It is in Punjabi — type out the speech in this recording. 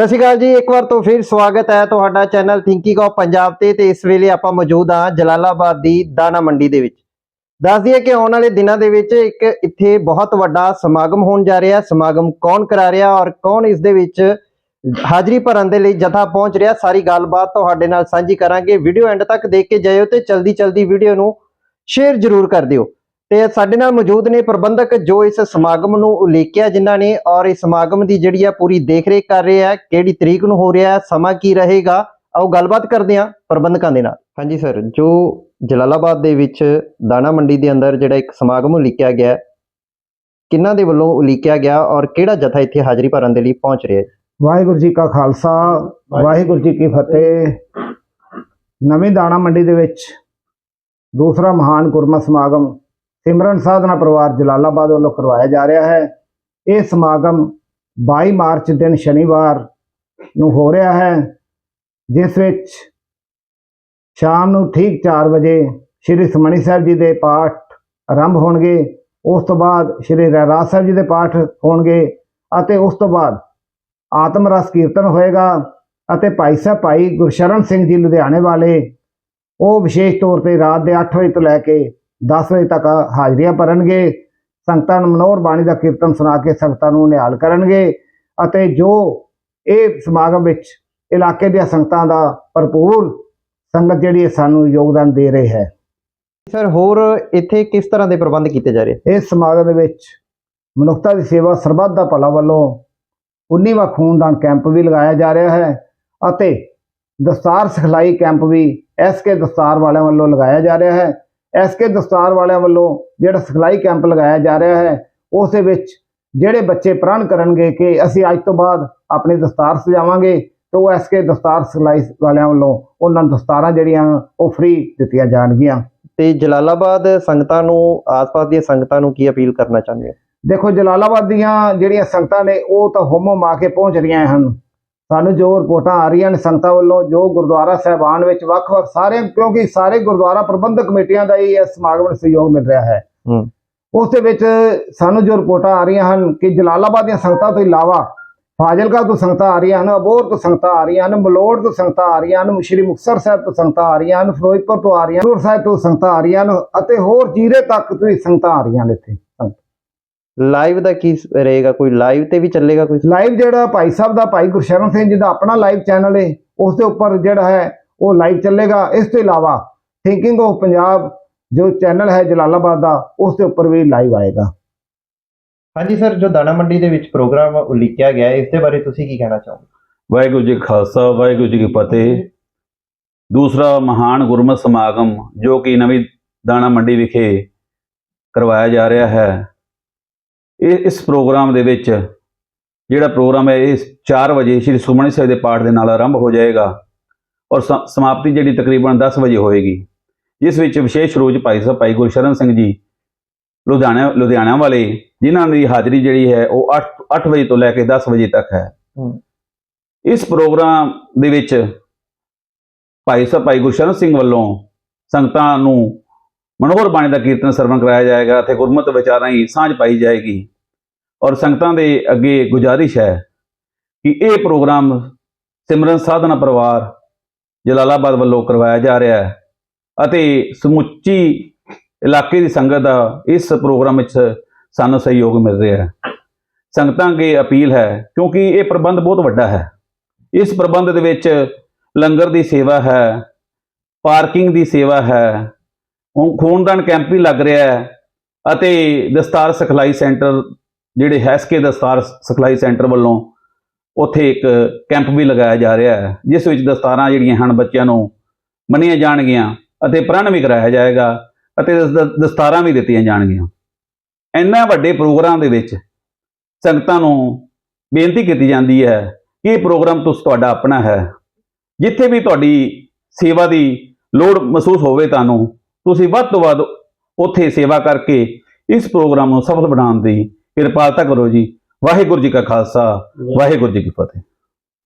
ਸਤਿ ਸ਼੍ਰੀ ਅਕਾਲ ਜੀ, ਇੱਕ ਵਾਰ ਤੋਂ ਫਿਰ ਸਵਾਗਤ ਹੈ ਤੁਹਾਡਾ ਚੈਨਲ ਥਿੰਕਿੰਗ ਆਫ ਪੰਜਾਬ ਤੇ ਤੇ ਇਸ ਵੇਲੇ ਆਪਾਂ ਮੌਜੂਦ ਹਾਂ ਜਲਾਲਾਬਾਦ ਦੀ ਦਾਣਾ ਮੰਡੀ ਦੇ ਵਿੱਚ। ਦੱਸ ਦਈਏ ਕਿ ਆਉਣ ਵਾਲੇ ਦਿਨਾਂ ਦੇ ਵਿੱਚ ਇੱਕ ਇੱਥੇ ਬਹੁਤ ਵੱਡਾ ਸਮਾਗਮ ਹੋਣ ਜਾ ਰਿਹਾ। ਸਮਾਗਮ ਕੌਣ ਕਰਾ ਰਿਹਾ ਔਰ ਕੌਣ ਇਸ ਦੇ ਵਿੱਚ ਹਾਜ਼ਰੀ ਭਰਨ ਦੇ ਲਈ ਜਥਾ ਪਹੁੰਚ ਰਿਹਾ, ਸਾਰੀ ਗੱਲਬਾਤ ਤੁਹਾਡੇ ਨਾਲ ਸਾਂਝੀ ਕਰਾਂਗੇ। ਵੀਡੀਓ ਐਂਡ ਤੱਕ ਦੇਖ ਕੇ ਜਾਇਓ ਤੇ ਜਲਦੀ ਜਲਦੀ ਵੀਡੀਓ ਨੂੰ ਸ਼ੇਅਰ ਜ਼ਰੂਰ ਕਰ ਦਿਓ। ਤੇ ਸਾਡੇ ਨਾਲ ਮੌਜੂਦ ਨੇ ਪ੍ਰਬੰਧਕ ਜੋ ਇਸ ਸਮਾਗਮ ਨੂੰ ਉਲੀਕਿਆ ਜਿਨ੍ਹਾਂ ਨੇ ਔਰ ਇਸ ਸਮਾਗਮ ਦੀ ਜਿਹੜੀ ਆ ਪੂਰੀ ਦੇਖਰੇਖ ਕਰ ਰਹੇ ਆ ਕਿਹੜੀ ਤਰੀਕ ਨੂੰ ਹੋ ਰਿਹਾ ਹੈ ਸਮਾਂ ਕੀ ਰਹੇਗਾ ਆਓ ਗੱਲਬਾਤ ਕਰਦੇ ਹਾਂ ਪ੍ਰਬੰਧਕਾਂ ਦੇ ਨਾਲ। ਹਾਂਜੀ ਸਰ ਜੋ ਜਲਾਲਾਬਾਦ ਦੇ ਵਿੱਚ ਦਾਣਾ ਮੰਡੀ ਦੇ ਅੰਦਰ ਜਿਹੜਾ ਇੱਕ ਸਮਾਗਮ ਉਲੀਕਿਆ ਗਿਆ ਹੈ, ਕਿਹਨਾਂ ਦੇ ਵੱਲੋਂ ਉਲੀਕਿਆ ਗਿਆ ਔਰ ਕਿਹੜਾ ਜਥਾ ਇੱਥੇ ਹਾਜ਼ਰੀ ਭਰਨ ਦੇ ਲਈ ਪਹੁੰਚ ਰਿਹਾ ਹੈ? ਵਾਹਿਗੁਰੂ ਜੀ ਕਾ ਖਾਲਸਾ ਵਾਹਿਗੁਰੂ ਜੀ ਕੀ ਫਤਿਹ। ਨਵੀਂ ਦਾਣਾ ਮੰਡੀ ਦੇ ਵਿੱਚ ਦੂਸਰਾ ਮਹਾਨ ਗੁਰਮਤਿ ਸਮਾਗਮ ਸਿਮਰਨ ਸਾਧਨਾ ਪਰਿਵਾਰ ਜਲਾਲਾਬਾਦ ਵੱਲੋਂ ਕਰਵਾਇਆ ਜਾ ਰਿਹਾ ਹੈ। ਇਹ ਸਮਾਗਮ 22 ਮਾਰਚ ਦਿਨ ਸ਼ਨੀਵਾਰ ਨੂੰ ਹੋ ਰਿਹਾ ਹੈ, ਜਿਸ ਵਿੱਚ ਸ਼ਾਮ ਨੂੰ ਠੀਕ 4 ਵਜੇ ਸ੍ਰੀ ਸੁਖਮਨੀ ਸਾਹਿਬ ਜੀ ਦੇ ਪਾਠ ਆਰੰਭ ਹੋਣਗੇ, ਉਸ ਤੋਂ ਬਾਅਦ ਸ੍ਰੀ ਰਹਿਰਾਜ ਸਾਹਿਬ ਜੀ ਦੇ ਪਾਠ ਹੋਣਗੇ ਅਤੇ ਉਸ ਤੋਂ ਬਾਅਦ ਆਤਮ ਰਸ ਕੀਰਤਨ ਹੋਏਗਾ ਅਤੇ ਭਾਈ ਸਾਹਿਬ ਭਾਈ ਗੁਰਸ਼ਰਨ ਸਿੰਘ ਜੀ ਲੁਧਿਆਣੇ ਵਾਲੇ ਉਹ ਵਿਸ਼ੇਸ਼ ਤੌਰ ਤੇ ਰਾਤ ਦੇ 8 ਵਜੇ ਤੋਂ ਲੈ ਕੇ 10 ਵਜੇ ਤੱਕ ਹਾਜ਼ਰੀਆਂ ਭਰਨਗੇ ਸੰਗਤਾਂ ਨੂੰ ਮਨੋਹਰ ਬਾਣੀ ਦਾ ਕੀਰਤਨ ਸੁਣਾ ਕੇ ਸੰਗਤਾਂ ਨੂੰ ਨਿਹਾਲ ਕਰਨਗੇ ਅਤੇ ਜੋ ਇਹ ਸਮਾਗਮ ਵਿੱਚ ਇਲਾਕੇ ਦੀਆਂ ਸੰਗਤਾਂ ਦਾ ਭਰਪੂਰ ਸੰਗਤ ਜਿਹੜੀ ਸਾਨੂੰ ਯੋਗਦਾਨ ਦੇ ਰਹੀ ਹੈ। ਸਰ ਹੋਰ ਇੱਥੇ ਕਿਸ ਤਰ੍ਹਾਂ ਦੇ ਪ੍ਰਬੰਧ ਕੀਤੇ ਜਾ ਰਹੇ? ਇਸ ਸਮਾਗਮ ਦੇ ਵਿੱਚ ਮਨੁੱਖਤਾ ਦੀ ਸੇਵਾ ਸਰਬੱਤ ਦਾ ਭਲਾ ਵੱਲੋਂ 19ਵਾਂ ਖੂਨਦਾਨ ਕੈਂਪ ਵੀ ਲਗਾਇਆ ਜਾ ਰਿਹਾ ਹੈ ਅਤੇ ਦਸਤਾਰ ਸਿਖਲਾਈ ਕੈਂਪ ਵੀ ਐਸਕੇ ਦਸਤਾਰ ਵਾਲਿਆਂ ਵੱਲੋਂ ਲਗਾਇਆ ਜਾ ਰਿਹਾ ਹੈ। ਐਸਕੇ ਦਸਤਾਰ ਵਾਲਿਆਂ ਵੱਲੋਂ ਜਿਹੜਾ ਸਿਖਲਾਈ ਕੈਂਪ ਲਗਾਇਆ ਜਾ ਰਿਹਾ ਹੈ ਉਸ ਦੇ ਵਿੱਚ ਜਿਹੜੇ ਬੱਚੇ ਪ੍ਰਣ ਕਰਨਗੇ ਕਿ ਅਸੀਂ ਅੱਜ ਤੋਂ ਬਾਅਦ ਆਪਣੀ ਦਸਤਾਰ ਸਜਾਵਾਂਗੇ ਤਾਂ ਉਹ ਐਸਕੇ ਦਸਤਾਰ ਸਿਖਲਾਈ ਵਾਲਿਆਂ ਵੱਲੋਂ ਉਹਨਾਂ ਨੂੰ ਦਸਤਾਰਾਂ ਜਿਹੜੀਆਂ ਉਹ ਫ੍ਰੀ ਦਿੱਤੀਆਂ ਜਾਣਗੀਆਂ। ਤੇ ਜਲਾਲਾਬਾਦ ਸੰਗਤਾਂ ਨੂੰ ਆਸ-ਪਾਸ ਦੀਆਂ ਸੰਗਤਾਂ ਨੂੰ ਕੀ ਅਪੀਲ ਕਰਨਾ ਚਾਹੁੰਦੇ ਹੋ? ਦੇਖੋ ਜਲਾਲਾਬਾਦ ਦੀਆਂ ਜਿਹੜੀਆਂ ਸੰਗਤਾਂ ਨੇ ਉਹ ਤਾਂ ਹੋਮੋ ਮਾ ਕੇ ਪਹੁੰਚ ਰਹੀਆਂ ਹਨ। ਸਾਨੂੰ ਜੋ ਰਿਪੋਰਟਾਂ ਆ ਰਹੀਆਂ ਨੇ ਸੰਗਤਾਂ ਵੱਲੋਂ ਜੋ ਗੁਰਦੁਆਰਾ ਸਾਹਿਬਾਨ ਵਿੱਚ ਵੱਖ-ਵੱਖ ਸਾਰੇ ਕਿਉਂਕਿ ਸਾਰੇ ਗੁਰਦੁਆਰਾ ਪ੍ਰਬੰਧਕ ਕਮੇਟੀਆਂ ਦਾ ਹੀ ਇਸ ਸਮਾਗਮ ਸਹਿਯੋਗ ਮਿਲ ਰਿਹਾ ਹੈ ਹੂੰ। ਉਸ ਦੇ ਵਿੱਚ ਸਾਨੂੰ ਜੋ ਰਿਪੋਰਟਾਂ ਆ ਰਹੀਆਂ ਹਨ ਕਿ ਜਲਾਲਾਬਾਦ ਦੀਆਂ ਸੰਗਤਾਂ ਤੋਂ ਇਲਾਵਾ ਫਾਜ਼ਿਲਕਾ ਤੋਂ ਸੰਗਤਾਂ ਆ ਰਹੀਆਂ ਹਨ ਅਬੋਹਰ ਤੋਂ ਸੰਗਤਾਂ ਆ ਰਹੀਆਂ ਹਨ ਮਲੋੜ ਤੋਂ ਸੰਗਤਾਂ ਆ ਰਹੀਆਂ ਹਨ ਸ਼੍ਰੀ ਮੁਕਤਸਰ ਸਾਹਿਬ ਤੋਂ ਸੰਗਤਾਂ ਆ ਰਹੀਆਂ ਹਨ ਫਿਰੋਜ਼ਪੁਰ ਤੋਂ ਆ ਰਹੀਆਂ ਹਨ ਸਾਹਿਬ ਤੋਂ ਸੰਗਤਾਂ ਆ ਰਹੀਆਂ ਹਨ ਅਤੇ ਹੋਰ ਜੀਰੇ ਤੱਕ ਤੋਂ ਸੰਗਤਾਂ ਆ ਰਹੀਆਂ ਨੇ ਇੱਥੇ ਲਾਈਵ ਦਾ ਕੀ ਰਹੇਗਾ? ਕੋਈ ਲਾਈਵ ਤੇ ਵੀ ਚੱਲੇਗਾ ਕੋਈ? ਲਾਈਵ ਜਿਹੜਾ ਭਾਈ ਸਾਹਿਬ ਦਾ ਭਾਈ ਗੁਰਸ਼ਰਨ ਸਿੰਘ ਜੀ ਦਾ ਆਪਣਾ ਲਾਈਵ ਚੈਨਲ ਹੈ ਉਸ ਦੇ ਉੱਪਰ ਜਿਹੜਾ ਹੈ ਉਹ ਲਾਈਵ ਚੱਲੇਗਾ। ਇਸ ਤੋਂ ਇਲਾਵਾ ਥਿੰਕਿੰਗ ਆਫ ਪੰਜਾਬ ਜੋ ਚੈਨਲ ਹੈ ਜਲਾਲਾਬਾਦ ਦਾ ਉਸ ਦੇ ਉੱਪਰ ਵੀ ਲਾਈਵ ਆਏਗਾ। ਹਾਂਜੀ ਸਰ ਜੋ ਦਾਣਾ ਮੰਡੀ ਦੇ ਵਿੱਚ ਪ੍ਰੋਗਰਾਮ ਉਲੀਕਿਆ ਗਿਆ ਹੈ ਇਸ ਦੇ ਬਾਰੇ ਤੁਸੀਂ ਕੀ ਕਹਿਣਾ ਚਾਹੋਗੇ? ਵਾਹਿਗੁਰੂ ਜੀ ਖਾਲਸਾ ਵਾਹਿਗੁਰੂ ਜੀ ਕੀ ਫਤਿਹ। ਦੂਸਰਾ ਮਹਾਨ ਗੁਰਮਤਿ ਸਮਾਗਮ ਜੋ ਕਿ ਨਵੀਂ ਦਾਣਾ ਮੰਡੀ ਵਿਖੇ ਕਰਵਾਇਆ ਜਾ ਰਿਹਾ ਹੈ। ਇਹ ਇਸ ਪ੍ਰੋਗਰਾਮ ਦੇ ਵਿੱਚ ਜਿਹੜਾ ਪ੍ਰੋਗਰਾਮ ਹੈ ਇਹ 4 ਵਜੇ ਸ੍ਰੀ ਸੁਖਮਨੀ ਸਾਹਿਬ ਦੇ ਪਾਠ ਦੇ ਨਾਲ ਆਰੰਭ ਹੋ ਜਾਏਗਾ ਔਰ ਸਮਾਪਤੀ ਜਿਹੜੀ ਤਕਰੀਬਨ 10 ਵਜੇ ਹੋਏਗੀ ਜਿਸ ਵਿੱਚ ਵਿਸ਼ੇਸ਼ 'ਚ ਭਾਈ ਸਾਹਿਬ ਭਾਈ ਗੁਰਸ਼ਰਨ ਸਿੰਘ ਜੀ ਲੁਧਿਆਣਾ ਲੁਧਿਆਣਾ ਵਾਲੇ ਜਿਨ੍ਹਾਂ ਦੀ ਹਾਜ਼ਰੀ ਜਿਹੜੀ ਹੈ ਉਹ 8 8 ਵਜੇ ਤੋਂ ਲੈ ਕੇ 10 ਵਜੇ ਤੱਕ ਹੈ। ਇਸ ਪ੍ਰੋਗਰਾਮ ਦੇ ਵਿੱਚ ਭਾਈ ਸਾਹਿਬ ਭਾਈ ਗੁਰਸ਼ਰਨ ਸਿੰਘ ਵੱਲੋਂ ਸੰਗਤਾਂ ਨੂੰ ਮਨੋਹਰ ਬਾਣੀ ਦਾ ਕੀਰਤਨ ਸਰਵਣ ਕਰਾਇਆ ਜਾਏਗਾ ਅਤੇ ਗੁਰਮਤਿ ਵਿਚਾਰਾਂ ਹੀ ਸਾਂਝ ਪਾਈ ਜਾਏਗੀ। ਔਰ ਸੰਗਤਾਂ ਦੇ ਅੱਗੇ ਗੁਜ਼ਾਰਿਸ਼ ਹੈ ਕਿ ਇਹ ਪ੍ਰੋਗਰਾਮ ਸਿਮਰਨ ਸਾਧਨਾ ਪਰਿਵਾਰ ਜਲਾਲਾਬਾਦ ਵੱਲੋਂ ਕਰਵਾਇਆ ਜਾ ਰਿਹਾ ਹੈ ਅਤੇ ਸਮੁੱਚੀ ਇਲਾਕੇ ਦੀ ਸੰਗਤ ਦਾ ਇਸ ਪ੍ਰੋਗਰਾਮ ਵਿੱਚ ਸਾਨੂੰ ਸਹਿਯੋਗ ਮਿਲ ਰਿਹਾ ਹੈ। ਸੰਗਤਾਂ ਅੱਗੇ ਅਪੀਲ ਹੈ ਕਿਉਂਕਿ ਇਹ ਪ੍ਰਬੰਧ ਬਹੁਤ ਵੱਡਾ ਹੈ। ਇਸ ਪ੍ਰਬੰਧ ਦੇ ਵਿੱਚ ਲੰਗਰ ਦੀ ਸੇਵਾ ਹੈ, ਪਾਰਕਿੰਗ ਦੀ ਸੇਵਾ ਹੈ ਖੂਨਦਾਨ ਕੈਂਪ ਵੀ ਲੱਗ ਰਿਹਾ ਹੈ ਅਤੇ ਦਸਤਾਰ ਸਿਖਲਾਈ ਸੈਂਟਰ ਜਿਹੜੇ ਹੈਸਕੇ ਦਸਤਾਰ ਸਿਖਲਾਈ ਸੈਂਟਰ ਵੱਲੋਂ ਉੱਥੇ ਇੱਕ ਕੈਂਪ ਵੀ ਲਗਾਇਆ ਜਾ ਰਿਹਾ ਹੈ, ਜਿਸ ਵਿੱਚ ਦਸਤਾਰਾਂ ਜਿਹੜੀਆਂ ਹਨ ਬੱਚਿਆਂ ਨੂੰ ਮੰਨੀਆਂ ਜਾਣਗੀਆਂ ਅਤੇ ਪ੍ਰਣ ਵੀ ਕਰਾਇਆ ਜਾਏਗਾ ਅਤੇ ਦਸ- ਦਸਤਾਰਾਂ ਵੀ ਦਿੱਤੀਆਂ ਜਾਣਗੀਆਂ। ਇੰਨਾ ਵੱਡੇ ਪ੍ਰੋਗਰਾਮ ਦੇ ਵਿੱਚ ਸੰਗਤਾਂ ਨੂੰ ਬੇਨਤੀ ਕੀਤੀ ਜਾਂਦੀ ਹੈ ਕਿ ਇਹ ਪ੍ਰੋਗਰਾਮ ਤੁਸ ਤੁਹਾਡਾ ਆਪਣਾ ਹੈ। ਜਿੱਥੇ ਵੀ ਤੁਹਾਡੀ ਸੇਵਾ ਦੀ ਲੋੜ ਮਹਿਸੂਸ ਹੋਵੇ ਤੁਹਾਨੂੰ ਤੁਸੀਂ ਵੱਧ ਤੋਂ ਵੱਧ ਉੱਥੇ ਸੇਵਾ ਕਰਕੇ ਇਸ ਪ੍ਰੋਗਰਾਮ ਨੂੰ ਸਫਲ ਬਣਾਉਣ ਦੀ ਕਿਰਪਾਲਤਾ ਕਰੋ ਜੀ। ਵਾਹਿਗੁਰੂ ਜੀ ਕਾ ਖਾਲਸਾ, ਵਾਹਿਗੁਰੂ ਜੀ ਕੀ ਫਤਿਹ।